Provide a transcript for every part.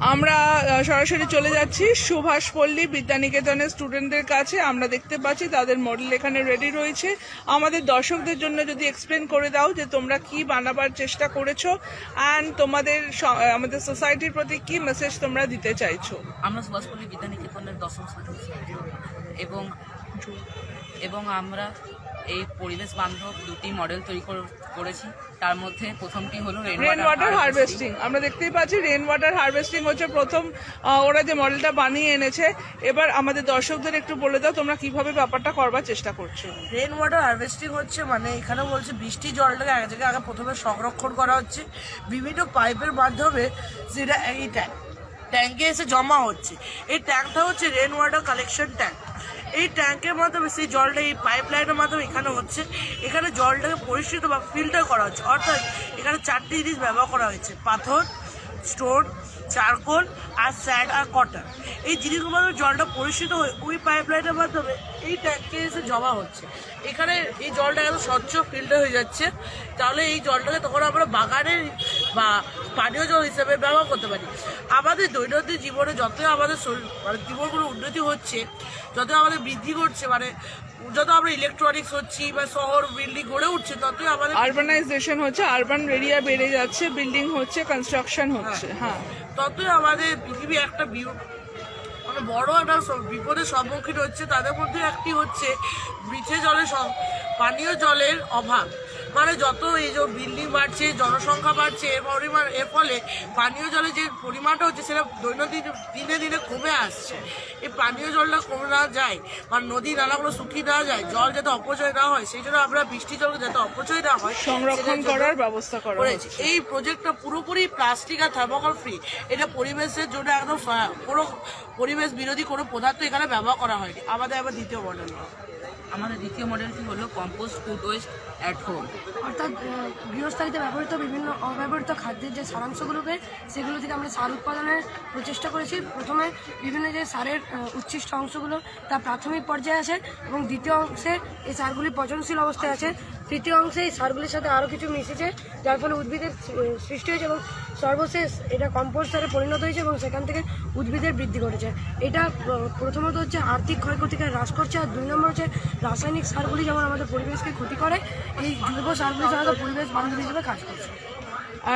আমরা সরাসরি চলে যাচ্ছি সুভাষ পল্লী বিদ্যানিকেতনের স্টুডেন্টদের কাছে। আমরা দেখতে পাচ্ছি তাদের মডেল এখানে রেডি রয়েছে। আমাদের দর্শকদের জন্য যদি এক্সপ্লেন করে দাও যে তোমরা কি বানাবার চেষ্টা করেছ অ্যান্ড তোমাদের আমাদের সোসাইটির প্রতি কি মেসেজ তোমরা দিতে চাইছো? আমরা সুভাষপল্লী বিদ্যানিকেতনের দশম এবং এবং আমরা এই পরিবেশ বান্ধব দুটি মডেল তৈরি করে- করেছি। তার মধ্যে প্রথমটি হলো রেন ওয়াটার হারভেস্টিং আমরা দেখতেই পাচ্ছি রেন ওয়াটার হারভেস্টিং হচ্ছে প্রথম ওরা যে মডেলটা বানিয়ে এনেছে। এবার আমাদের দর্শকদের একটু বলে দাও তোমরা কীভাবে ব্যাপারটা করবার চেষ্টা করছ। রেন ওয়াটার হারভেস্টিং হচ্ছে মানে এখানে বলছে বৃষ্টি জলটাকে এক জায়গায় আগে প্রথমে সংরক্ষণ করা হচ্ছে। বিভিন্ন পাইপের মাধ্যমে সেটা এই ট্যাঙ্ক ট্যাঙ্কে এসে জমা হচ্ছে। এই ট্যাঙ্কটা হচ্ছে রেন ওয়াটার কালেকশন ট্যাঙ্ক এই ট্যাঙ্কের মাধ্যমে, সেই জলটা এই পাইপ লাইনের মাধ্যমে এখানে হচ্ছে। এখানে জলটাকে পরিষ্কৃত বা ফিল্টার করা হচ্ছে। অর্থাৎ এখানে চারটি জিনিস ব্যবহার করা হয়েছে। পাথর স্টোন চারকোল আর স্যাড আর কটার এই জিনিসগুলোর মাধ্যমে জলটা পরিষ্কৃত হয়ে ওই পাইপ লাইনের মাধ্যমে এই ট্যাঙ্কে এসে জমা হচ্ছে। এখানে এই জলটা এত স্বচ্ছ ফিল্টার হয়ে যাচ্ছে তাহলে এই জলটাকে তখন আমরা বাগানের বা পানীয় জল হিসেবে ব্যবহার করতে পারি। আমাদের দৈনন্দিন জীবনে যতই আমাদের শরীর মানে জীবনগুলো উন্নতি হচ্ছে যত আমাদের বৃদ্ধি ঘটছে মানে যত আমরা ইলেকট্রনিক্স হচ্ছি বা শহর বিল্ডিং গড়ে উঠছে ততই আমাদের আরবানাইজেশন হচ্ছে আরবান এরিয়া বেড়ে যাচ্ছে বিল্ডিং হচ্ছে কনস্ট্রাকশন হচ্ছে হ্যাঁ। ততই আমাদের পৃথিবী একটা মানে বড় একটা বিপদের সম্মুখীন হচ্ছে, তাদের মধ্যে একটি হচ্ছে মিঠে জলের পানীয় জলের অভাব। মানে যত এই যে বিল্ডিং বাড়ছে জনসংখ্যা বাড়ছে এর পরিমাণ এর ফলে পানীয় জলের যে পরিমাণটা হচ্ছে সেটা দৈনন্দিন দিনে দিনে কমে আসছে। এই পানীয় জলটা কমে না যায় বা নদী নালাগুলো শুকিয়ে না যায় জল যাতে অপচয় না হয় সেই জন্য আমরা বৃষ্টি জলকে যাতে অপচয় না হয় সংরক্ষণ করার ব্যবস্থা করা করেছি। এই প্রজেক্টটা পুরোপুরি প্লাস্টিক আর থার্মোকল ফ্রি এটা পরিবেশের জন্য একদম কোনো পরিবেশ বিরোধী কোনো পদার্থ এখানে ব্যবহার করা হয়নি। আমাদের আবার দ্বিতীয় মডেল আমাদের দ্বিতীয় মডেলটি হলো compost food waste at home অর্থাৎ গৃহস্থালিতে ব্যবহৃত বিভিন্ন অব্যবহৃত খাদ্যের যে সারাংশগুলোকে, সেগুলো থেকে আমরা সার উৎপাদনের প্রচেষ্টা করেছি। প্রথমে বিভিন্ন যে সারের উচ্ছিষ্ট অংশগুলো, তা প্রাথমিক পর্যায়ে আছে এবং দ্বিতীয় অংশে এই সারগুলি পচনশীল অবস্থায় আছে তৃতীয় অংশে এই সারগুলির সাথে আরও কিছু মিশেছে, যার ফলে উদ্ভিদের সৃষ্টি হয়েছে এবং সর্বশেষ এটা কম্পোস্ট সারে পরিণত হয়েছে এবং সেখান থেকে উদ্ভিদের বৃদ্ধি ঘটেছে। এটা প্রথমত হচ্ছে আর্থিক ক্ষয়ক্ষতিকে হ্রাস করছে আর দুই নম্বর হচ্ছে রাসায়নিক সারগুলি যেমন আমাদের পরিবেশকে ক্ষতি করে, এই জৈব সারগুলি সাধারণত পরিবেশ বান্ধব হিসেবে কাজ করছে।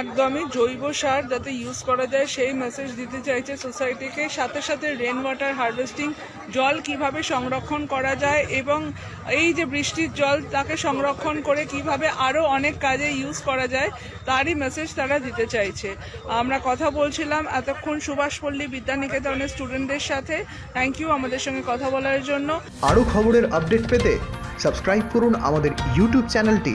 একদমই জৈব সার যাতে ইউজ করা যায়, সেই মেসেজ দিতে চাইছে সোসাইটিকে সাথে সাথে রেন ওয়াটার হারভেস্টিং জল কীভাবে সংরক্ষণ করা যায় এবং এই যে বৃষ্টির জল, তাকে সংরক্ষণ করে কীভাবে আরও অনেক কাজে ইউজ করা যায়, তারই মেসেজ তারা দিতে চাইছে। আমরা কথা বলছিলাম এতক্ষণ সুভাষপল্লী বিদ্যানিকেতনের স্টুডেন্টদের সাথে। থ্যাংক ইউ আমাদের সঙ্গে কথা বলার জন্য। আরও খবরের আপডেট পেতে সাবস্ক্রাইব করুন আমাদের ইউটিউব চ্যানেলটি